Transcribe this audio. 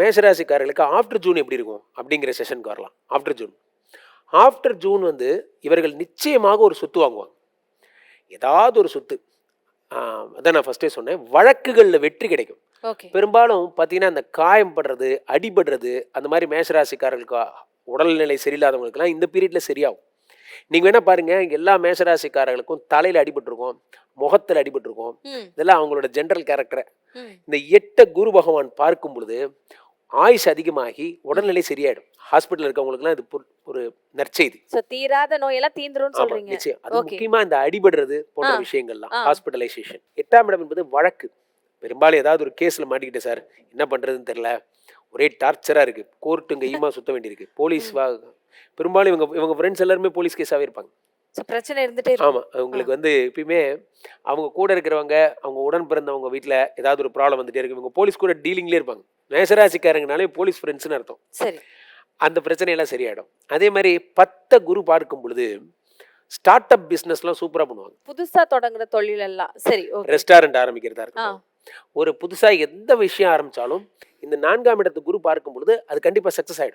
மேஷராசிக்காரர்களுக்கு after June எப்படி இருக்கும்? அப்படிங்கிற செஷனுக்கு வரலாம். ஆஃப்டர் ஜூன் ஆஃப்டர் ஜூன் வந்து இவர்கள் நிச்சயமாக ஒரு சொத்து வாங்குவாங்க. ஏதாவது ஒரு சொத்து. அதான் நான் ஃபஸ்ட்டே சொன்னேன். வழக்குகளில் வெற்றி கிடைக்கும். பெரும்பாலும் பார்த்தீங்கன்னா அந்த காயம் படுறது அடிபடுறது அந்த மாதிரி மேஷராசிக்காரர்களுக்கு உடல்நிலை சரியில்லாதவங்களுக்குலாம் இந்த பீரியடில் சரியாகும். நீங்கள் வேணால் பாருங்கள் எல்லா மேஷராசிக்காரர்களுக்கும் தலையில் அடிபட்டிருக்கும் முகத்தில் அடிபட்டிருக்கும். இதெல்லாம் அவங்களோட ஜென்ரல் கேரக்டர் இந்த எட்ட குரு பகவான் பார்க்கும் பொழுது ஆயுஷ் அதிகமாகி உடல்நிலை சரியாயிடும். ஹாஸ்பிட்டல் இருக்கவங்களுக்குலாம் இது ஒரு நற்செய்தி. தீராத நோயெல்லாம் தீந்துரும்னு ஆமா, சொல்றீங்க. நிச்சயம். அது. முக்கியமா இந்த அடிபடுறது போன்ற. விஷயங்கள்லாம். ஹாஸ்பிட்டலைசேஷன் எட்டாம் இடம் என்பது வழக்கு. பெரும்பாலும் ஏதாவது ஒரு கேஸ்ல மாட்டிக்கிட்டேன் சார் என்ன பண்றதுன்னு தெரியல. ஒரே டார்ச்சரா இருக்கு. கோர்ட்டு கையுமா சுத்த வேண்டியிருக்கு. போலீஸ் வா பெரும்பாலும் இவங்க இவங்க ஃப்ரெண்ட்ஸ் எல்லாருமே போலீஸ் கேஸாவே இருப்பாங்க. சோ பிரச்சனை இருந்துட்டே இருக்கும். ஆமா. அவங்களுக்கு வந்து எப்பயுமே அவங்க கூட இருக்கிறவங்க அவங்க உடன் பிறந்தவங்க வீட்ல ஏதாவது ஒரு ப்ராப்ளம் வந்துட்டே இருக்கு இவங்க போலீஸ் கூட டீலிங்லேயே இருப்பாங்க. மேசராசிக்காரங்கனாலே போலீஸ் ஃப்ரெண்ட்ஸ்னு அர்த்தம். சரி. அந்த பிரச்சனையெல்லாம் சரியாயிடும். அதே மாதிரி பத்த குரு பார்க்கும் பொழுது ஸ்டார்ட் அப் பிஸ்னஸ்லாம் சூப்பராக பண்ணுவாங்க. புதுசா தொடங்குற தொழில் எல்லாம் சரி ரெஸ்டாரண்ட் ஆரம்பிக்கிறதா ஆ. இருக்கட்டும். ஒரு புதுசா எந்த விஷயம் ஆரம்பிச்சாலும் இந்த நான்காம் இடத்து குரு பார்க்கும் பொழுது அது கண்டிப்பா சக்சஸ் ஆயிடும்.